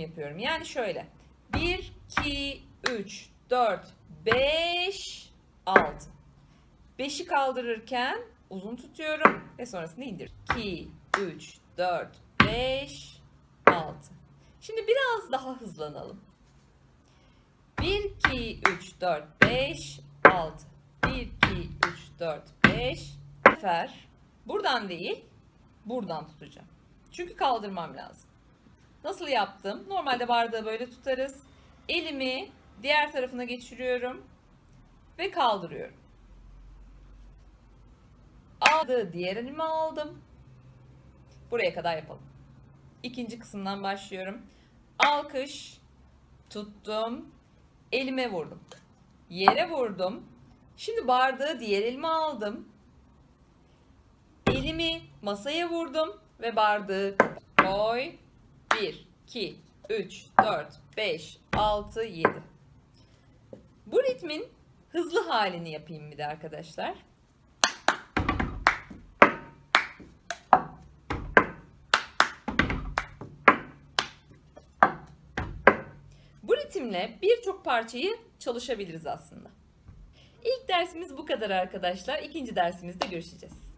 yapıyorum. Yani şöyle. 1, 2, 3, 4, 5, 6. 5'i kaldırırken uzun tutuyorum ve sonrasında indir. 2, 3, 4, 5, 6. Şimdi biraz daha hızlanalım. 1, 2, 3, 4, 5, 6. 1, 2, 3, 4, 5. Bu sefer buradan değil, buradan tutacağım. Çünkü kaldırmam lazım. Nasıl yaptım? Normalde bardağı böyle tutarız. Elimi diğer tarafına geçiriyorum ve kaldırıyorum. Aldı, diğer elimi aldım. Buraya kadar yapalım. İkinci kısımdan başlıyorum. Alkış, tuttum, elime vurdum. Yere vurdum. Şimdi bardağı diğer elime aldım. Elimi masaya vurdum ve bardağı koy. 1, 2, 3, 4, 5, 6, 7. Bu ritmin hızlı halini yapayım bir de arkadaşlar. Bu ritimle birçok parçayı çalışabiliriz aslında. İlk dersimiz bu kadar arkadaşlar. İkinci dersimizde görüşeceğiz.